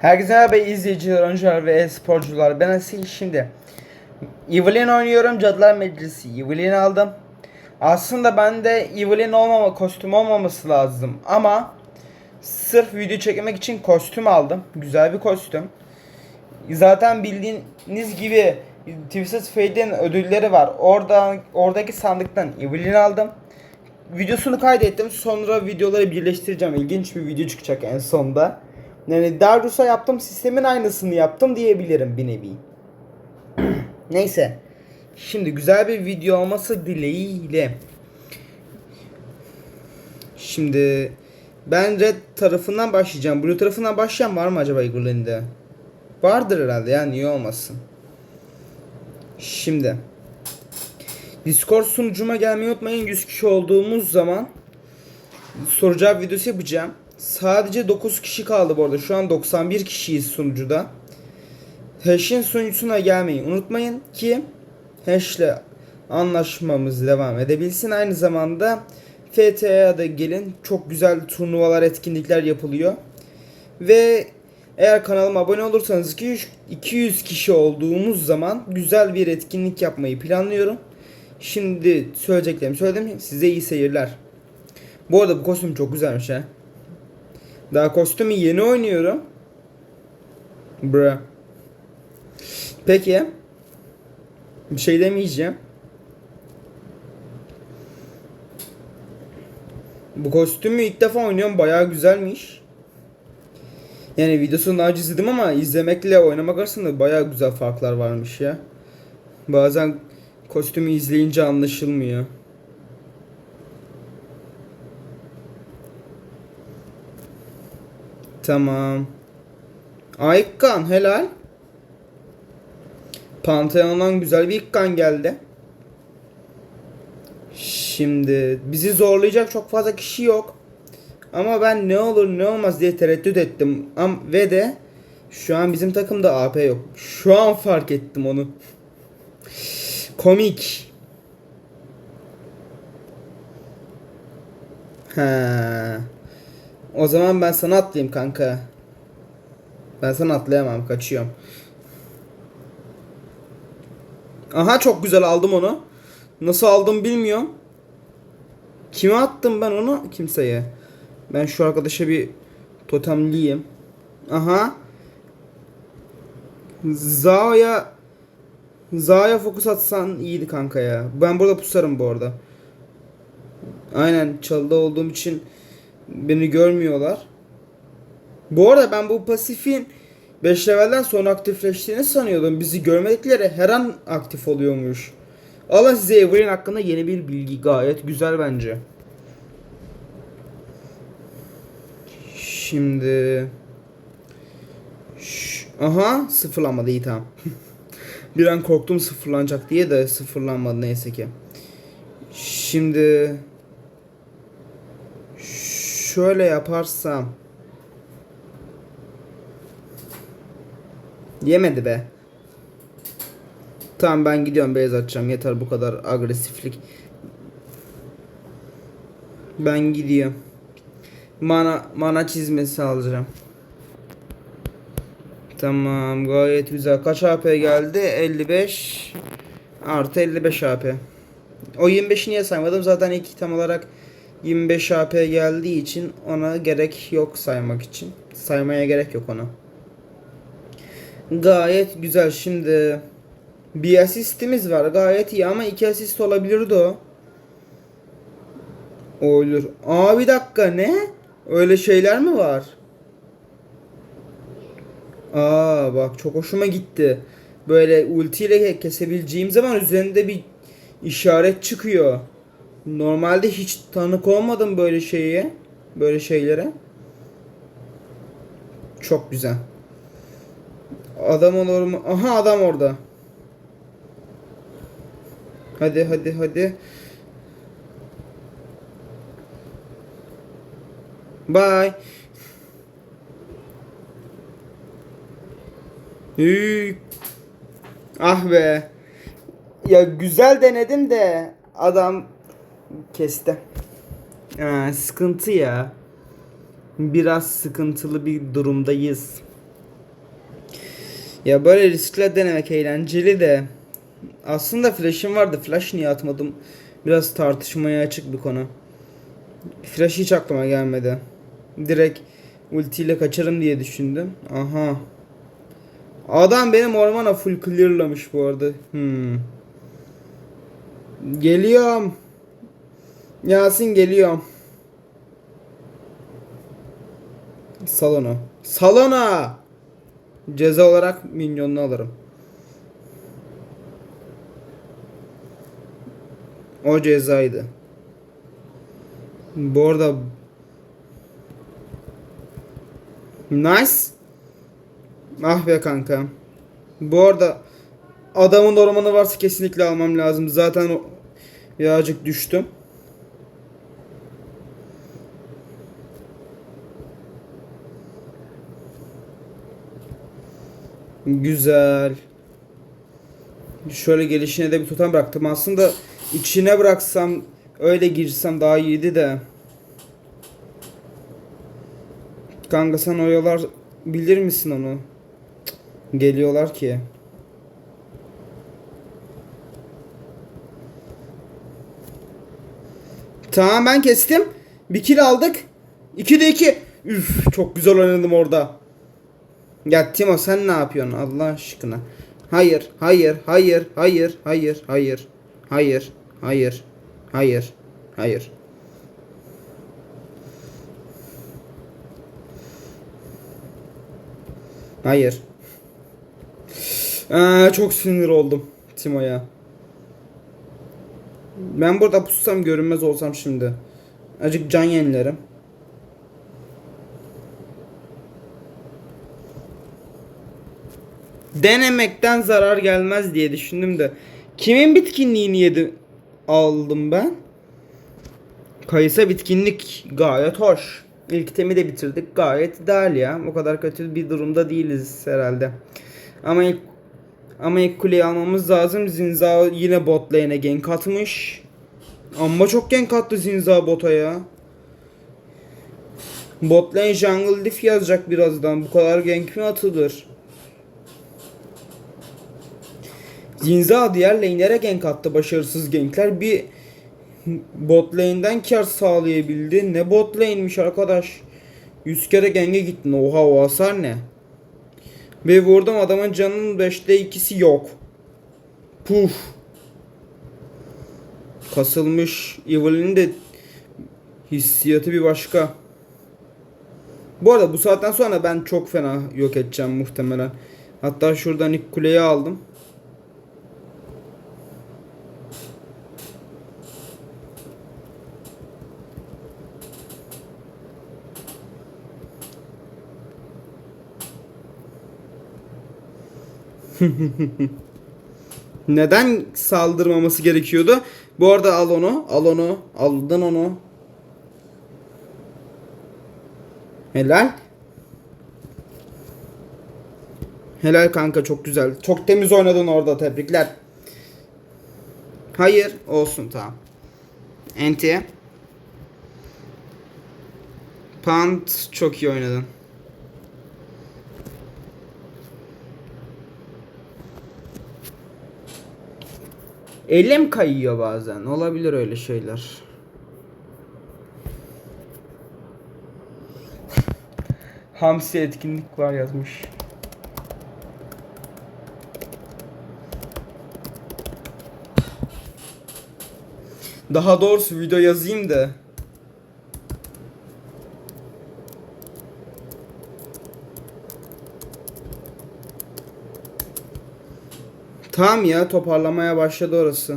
Herkese merhaba izleyiciler, oyuncular ve e-sporcular. Ben Asil şimdi. Evelyn oynuyorum. Cadılar Meclisi. Evelyn aldım. Aslında bende Evelyn olmama, kostüm olmaması lazım. Ama sırf video çekmek için kostüm aldım. Güzel bir kostüm. Zaten bildiğiniz gibi Twisted Fate'in ödülleri var. Orada oradaki sandıktan Evelyn aldım. Videosunu kaydettim. Sonra videoları birleştireceğim. İlginç bir video çıkacak en sonda. Yani Darius'a yaptım sistemin aynısını yaptım diyebilirim bir nevi. Neyse. Şimdi güzel bir video olması dileğiyle. Şimdi ben red tarafından başlayacağım. Blue tarafından başlayan var mı acaba Eagle'inde? Vardır herhalde ya niye olmasın. Şimdi Discord sunucuma gelmeyi unutmayın. 100 kişi olduğumuz zaman soru cevap videosu yapacağım. Sadece 9 kişi kaldı bu arada. Şu an 91 kişiyiz sunucuda. Hash'in sunucusuna gelmeyi unutmayın ki Hash'le anlaşmamız devam edebilsin. Aynı zamanda FTA'ya da gelin. Çok güzel turnuvalar, etkinlikler yapılıyor. Ve eğer kanalıma abone olursanız 200 200 kişi olduğumuz zaman güzel bir etkinlik yapmayı planlıyorum. Şimdi söyleyeceklerimi söyledim. Size iyi seyirler. Bu arada bu kostüm çok güzelmiş ha. Daha kostümü yeni oynuyorum. Bra. Peki. Bir şey demeyeceğim. Bu kostümü ilk defa oynuyorum. Bayağı güzelmiş. Yani videosunu daha önce izledim ama izlemekle oynamak arasında bayağı güzel farklar varmış ya. Bazen kostümü izleyince anlaşılmıyor. Tamam. Aykan helal. Pantheon'dan güzel bir ikkan geldi. Şimdi bizi zorlayacak çok fazla kişi yok. Ama ben ne olur ne olmaz diye tereddüt ettim. Am ve de şu an bizim takımda AP yok. Şu an fark ettim onu. Komik. Ha. O zaman ben sana atlayayım kanka. Ben sana atlayamam kaçıyorum. Aha çok güzel aldım onu. Nasıl aldım bilmiyorum. Kime attım ben onu? Kimseye. Ben şu arkadaşa bir totemliyim. Aha. Za'ya Za'ya fokus atsan iyiydi kanka ya. Ben burada pusarım bu arada. Aynen çalıda olduğum için beni görmüyorlar. Bu arada ben bu pasifin 5 levelden sonra aktifleştiğini sanıyordum. Bizi görmedikleri her an aktif oluyormuş. Allah size Evelyn hakkında yeni bir bilgi gayet güzel bence. Şimdi Ş- Aha sıfırlanmadı iyi tamam. bir an korktum sıfırlanacak diye de sıfırlanmadı neyse ki. Şimdi şöyle yaparsam Yemedi be. Tamam ben gidiyorum beyaz atacağım. Yeter bu kadar agresiflik. Ben gidiyorum. Mana mana çizmesi alacağım. Tamam gayet güzel. Kaç AP geldi? 55 artı 55 AP. O 25'i niye saymadım? Zaten ilk tam olarak 25 AP geldiği için ona gerek yok saymak için. Saymaya gerek yok ona. Gayet güzel. Şimdi bir asistimiz var. Gayet iyi ama iki asist olabilirdi o. Olur. Aa bir dakika ne? Öyle şeyler mi var? Aa bak çok hoşuma gitti. Böyle ultiyle kesebileceğim zaman üzerinde bir işaret çıkıyor. Normalde hiç tanık olmadım böyle şeye. Böyle şeylere. Çok güzel. Adam olur mu? Aha adam orada. Hadi hadi hadi. Bye. Hüy. Ah be. Ya güzel denedim de adam kesti. Aa, sıkıntı ya. Biraz sıkıntılı bir durumdayız. Ya böyle riskle denemek eğlenceli de. Aslında flash'im vardı. Flash niye atmadım? Biraz tartışmaya açık bir konu. Flash hiç aklıma gelmedi. Direkt ultiyle kaçarım diye düşündüm. Aha. Adam benim ormana full clearlamış bu arada. Hmm. Geliyorum. Yasin geliyorum. Salona. Salona. Ceza olarak minyonunu alırım. O cezaydı. Bu arada Nice. Ah be kanka. Bu arada adamın ormanı varsa kesinlikle almam lazım. Zaten birazcık düştüm. Güzel. Şöyle gelişine de bir totem bıraktım. Aslında içine bıraksam öyle girsem daha iyiydi de. Kanka sen oyalar bilir misin onu? Geliyorlar ki. Tamam ben kestim. Bir kill aldık. 2'de 2. Üf çok güzel oynadım orada. Ya Timo sen ne yapıyorsun Allah aşkına? Hayır, hayır, hayır, hayır, hayır, hayır, hayır, hayır, hayır, hayır. Hayır. Aa, çok sinir oldum Timo'ya. Ben burada pussam görünmez olsam şimdi. Acık can yenilerim. Denemekten zarar gelmez diye düşündüm de. Kimin bitkinliğini yedi aldım ben? Kayısa bitkinlik gayet hoş. İlk temi de bitirdik. Gayet ideal ya. O kadar kötü bir durumda değiliz herhalde. Ama ilk ama ilk kuleyi almamız lazım. Zinza yine bot lane'e gank atmış. Amma çok gank attı Zinza bota ya. Bot lane jungle diff yazacak birazdan. Bu kadar gank mi atılır? Zinza diğer lane'lere gank attı. Başarısız gankler. Bir bot lane'den kar sağlayabildi. Ne bot lane'miş arkadaş. 100 kere genge gittin. Oha o hasar ne? Ve vurdum adamın canının 5'te ikisi yok. Puf. Kasılmış. Evil'in de hissiyatı bir başka. Bu arada bu saatten sonra ben çok fena yok edeceğim muhtemelen. Hatta şuradan ilk kuleyi aldım. Neden saldırmaması gerekiyordu? Bu arada al onu, al onu, aldın onu. Helal. Helal kanka çok güzel. Çok temiz oynadın orada tebrikler. Hayır olsun tamam. Enti. Pant çok iyi oynadın. Elim kayıyor bazen. Olabilir öyle şeyler. Hamsi etkinlik var yazmış. Daha doğrusu video yazayım da. Tamam ya toparlamaya başladı orası.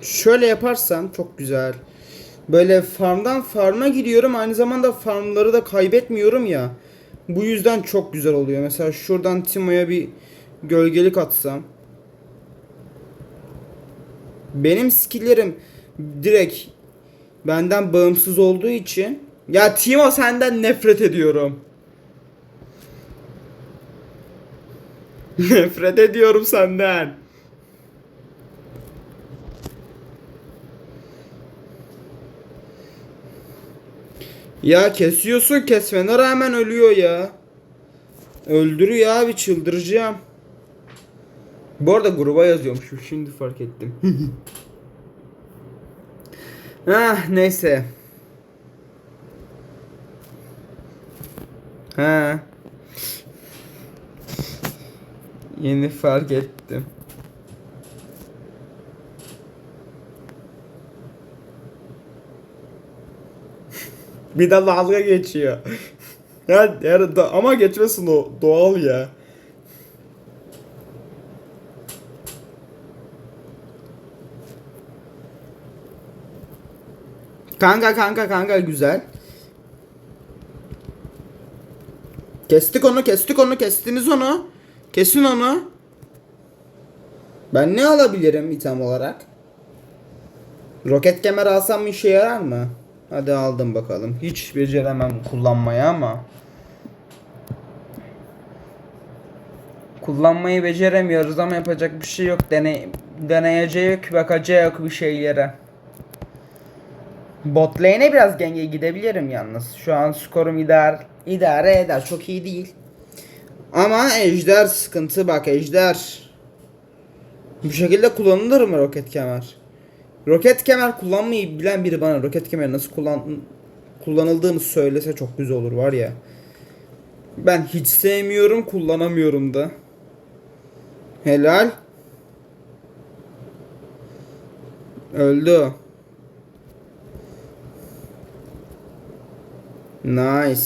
Şöyle yaparsam çok güzel. Böyle farmdan farma gidiyorum aynı zamanda farmları da kaybetmiyorum ya. Bu yüzden çok güzel oluyor. Mesela şuradan Timo'ya bir gölgelik atsam. Benim skilllerim direkt benden bağımsız olduğu için ya Timo senden nefret ediyorum. nefret ediyorum senden. Ya kesiyorsun kesmene rağmen ölüyor ya. Öldürüyor abi çıldıracağım. Bu arada gruba yazıyormuşum şimdi fark ettim. ah neyse. Ha. Yeni fark ettim. Bir de dalga geçiyor. ya, ya da- ama geçmesin o doğal ya. Kanka kanka kanka güzel. Kestik onu kestik onu kestiniz onu. Kesin onu. Ben ne alabilirim item olarak? Roket kemer alsam işe yarar mı? Hadi aldım bakalım. Hiç beceremem kullanmayı ama. Kullanmayı beceremiyoruz ama yapacak bir şey yok. Dene deneyecek, bakacak bir şeylere. Bot lane'e biraz genge gidebilirim yalnız. Şu an skorum idare, idare eder. Çok iyi değil. Ama ejder sıkıntı bak ejder. Bu şekilde kullanılır mı roket kemer? Roket kemer kullanmayı bilen biri bana roket kemer nasıl kullan kullanıldığını söylese çok güzel olur var ya. Ben hiç sevmiyorum, kullanamıyorum da. Helal. Öldü. Nice.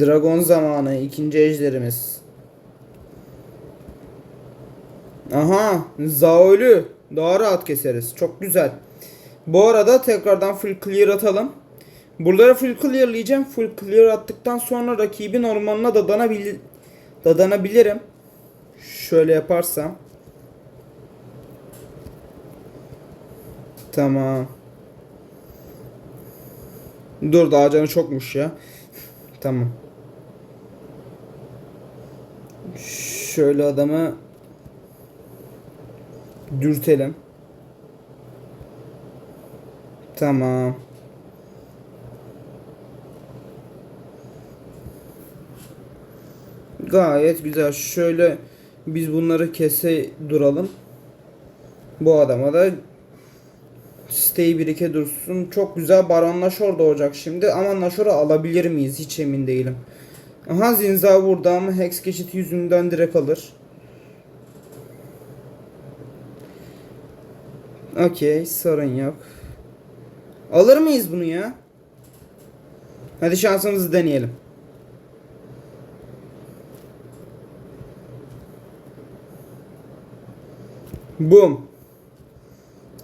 Dragon zamanı ikinci ejderimiz. Aha, Zaol'ü daha rahat keseriz. Çok güzel. Bu arada tekrardan full clear atalım. Buraları full clearlayacağım. Full clear attıktan sonra rakibin ormanına dadanabil dadanabilirim. Şöyle yaparsam. Tamam. Dur daha canı çokmuş ya. tamam. Şöyle adamı dürtelim. Tamam. Gayet güzel. Şöyle biz bunları kese duralım. Bu adama da Stay birike dursun. Çok güzel Baron Nashor doğacak şimdi ama Nashor'u alabilir miyiz hiç emin değilim. Aha Zinza burada ama Hex geçiti yüzünden direkt alır. Okey sorun yok. Alır mıyız bunu ya? Hadi şansımızı deneyelim. Boom.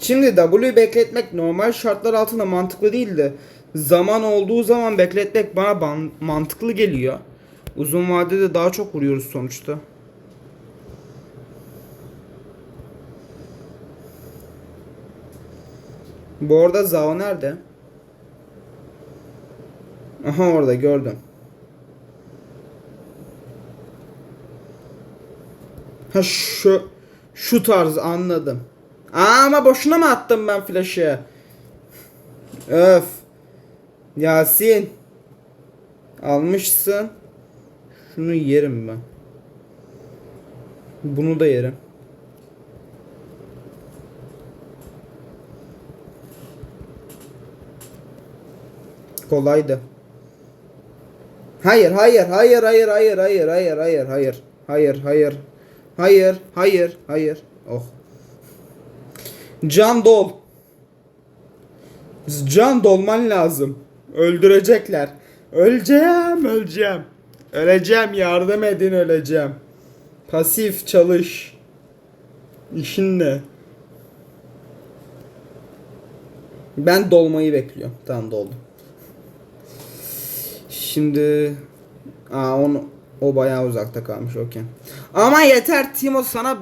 Şimdi W bekletmek normal şartlar altında mantıklı değil de zaman olduğu zaman bekletmek bana ban- mantıklı geliyor. Uzun vadede daha çok vuruyoruz sonuçta. Bu arada Zao nerede? Aha orada gördüm. Ha şu şu tarz anladım. Ama boşuna mı attım ben flash'ı? Öf. Yasin. Almışsın. Şunu yerim ben. Bunu da yerim. Kolaydı. Hayır, hayır, hayır, hayır, hayır, hayır, hayır, hayır, hayır, hayır, hayır, hayır, hayır, hayır. Oh. Can dol. Can dolman lazım. Öldürecekler. Öleceğim, öleceğim. Öleceğim, yardım edin öleceğim. Pasif çalış. İşin ne? Ben dolmayı bekliyorum. Tamam doldu. Şimdi Aa onu o bayağı uzakta kalmış okey. Ama yeter Timo sana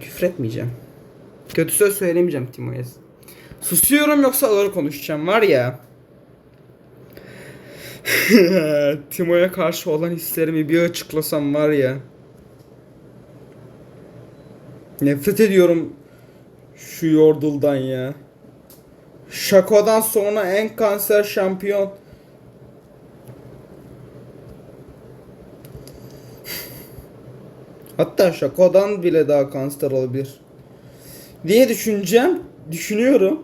küfretmeyeceğim. Kötü söz söylemeyeceğim Timo'ya. Susuyorum yoksa ağır konuşacağım var ya. Timo'ya karşı olan hislerimi bir açıklasam var ya. Nefret ediyorum şu yorduldan ya. Şako'dan sonra en kanser şampiyon. Hatta Şako'dan bile daha kanser olabilir. Diye düşüneceğim. Düşünüyorum.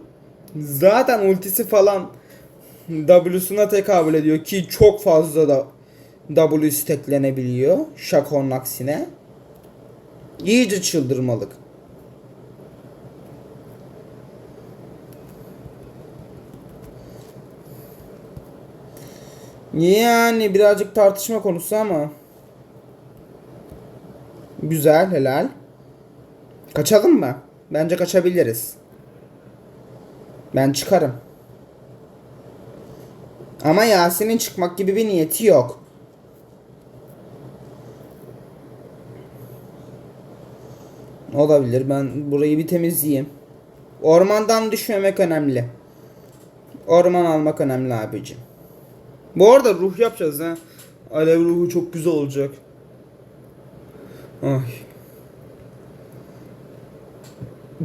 Zaten ultisi falan W'suna tekabül ediyor ki çok fazla da W steklenebiliyor. Şako'nun aksine. İyice çıldırmalık. Yani birazcık tartışma konusu ama. Güzel, helal. Kaçalım mı? Bence kaçabiliriz. Ben çıkarım. Ama Yasin'in çıkmak gibi bir niyeti yok. Olabilir. Ben burayı bir temizleyeyim. Ormandan düşmemek önemli. Orman almak önemli abicim. Bu arada ruh yapacağız ha. Alev ruhu çok güzel olacak. Ay.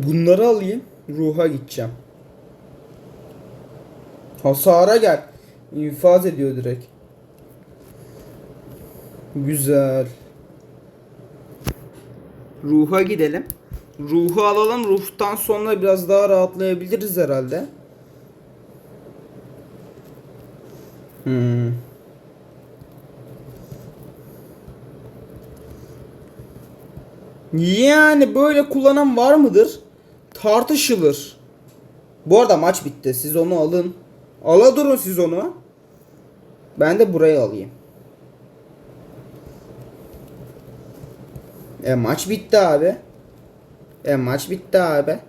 Bunları alayım. Ruha gideceğim. Hasara gel. İnfaz ediyor direkt. Güzel. Ruha gidelim. Ruhu alalım. Ruhtan sonra biraz daha rahatlayabiliriz herhalde. Hmm. Yani böyle kullanan var mıdır? Tartışılır. Bu arada maç bitti. Siz onu alın. Ala durun siz onu. Ben de burayı alayım. E maç bitti abi. E maç bitti abi.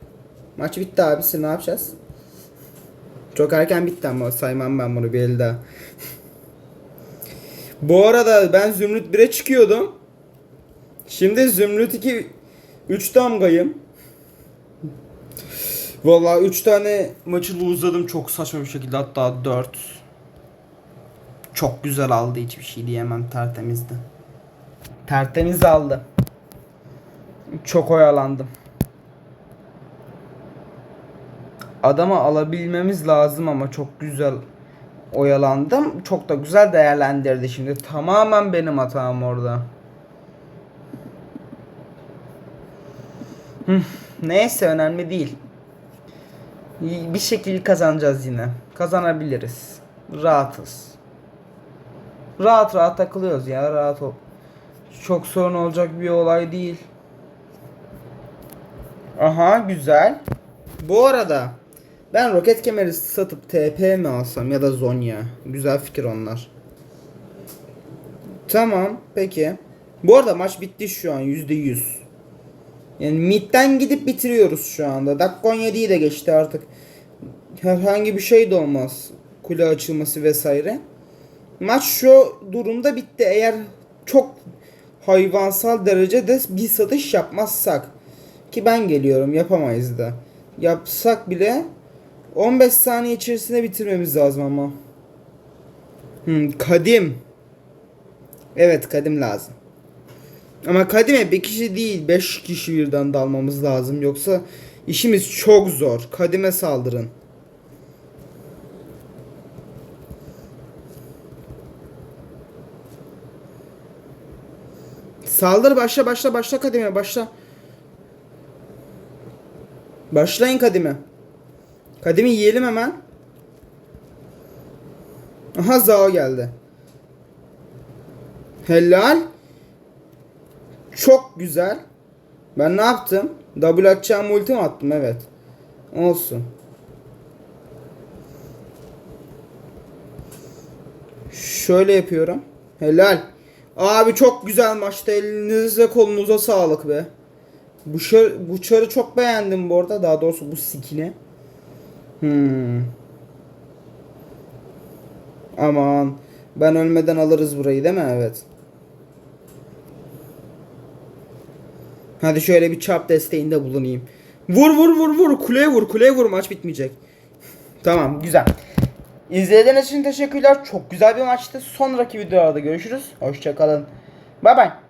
Maç bitti abi. Siz ne yapacağız? Çok erken bitti ama saymam ben bunu bir el daha. Bu arada ben Zümrüt 1'e çıkıyordum. Şimdi Zümrüt 2 3 damgayım. Vallahi 3 tane maçı uzladım çok saçma bir şekilde hatta 4. Çok güzel aldı hiçbir şey diyemem tertemizdi. Tertemiz aldı. Çok oyalandım. Adamı alabilmemiz lazım ama çok güzel oyalandım. Çok da güzel değerlendirdi şimdi. Tamamen benim hatam orada. Neyse önemli değil. Bir şekilde kazanacağız yine. Kazanabiliriz. Rahatız. Rahat rahat takılıyoruz ya. Rahat ol. Çok sorun olacak bir olay değil. Aha güzel. Bu arada ben roket kemeri satıp TP mi alsam ya da Zonya. Güzel fikir onlar. Tamam peki. Bu arada maç bitti şu an %100. Yani midden gidip bitiriyoruz şu anda. Dakika 17'yi de geçti artık. Herhangi bir şey de olmaz. Kule açılması vesaire. Maç şu durumda bitti. Eğer çok hayvansal derecede bir satış yapmazsak ki ben geliyorum yapamayız da. Yapsak bile 15 saniye içerisinde bitirmemiz lazım ama. Hmm, kadim. Evet kadim lazım. Ama kadime bir kişi değil 5 kişi birden dalmamız lazım. Yoksa işimiz çok zor. Kadime saldırın. Saldır başla başla başla kadime başla. Başlayın kadime. Kadimi yiyelim hemen. Aha Zao geldi. Helal. Çok güzel. Ben ne yaptım? W atacağım ulti mi attım? Evet. Olsun. Şöyle yapıyorum. Helal. Abi çok güzel maçta. Elinize kolunuza sağlık be. Bu, şar, bu çarı çok beğendim bu arada. Daha doğrusu bu skini. Hmm. Aman. Ben ölmeden alırız burayı değil mi? Evet. Hadi şöyle bir çap desteğinde bulunayım. Vur vur vur vur. Kuleye vur. Kuleye vur. Maç bitmeyecek. tamam. Güzel. İzlediğiniz için teşekkürler. Çok güzel bir maçtı. Sonraki videolarda görüşürüz. Hoşçakalın. Bay bay.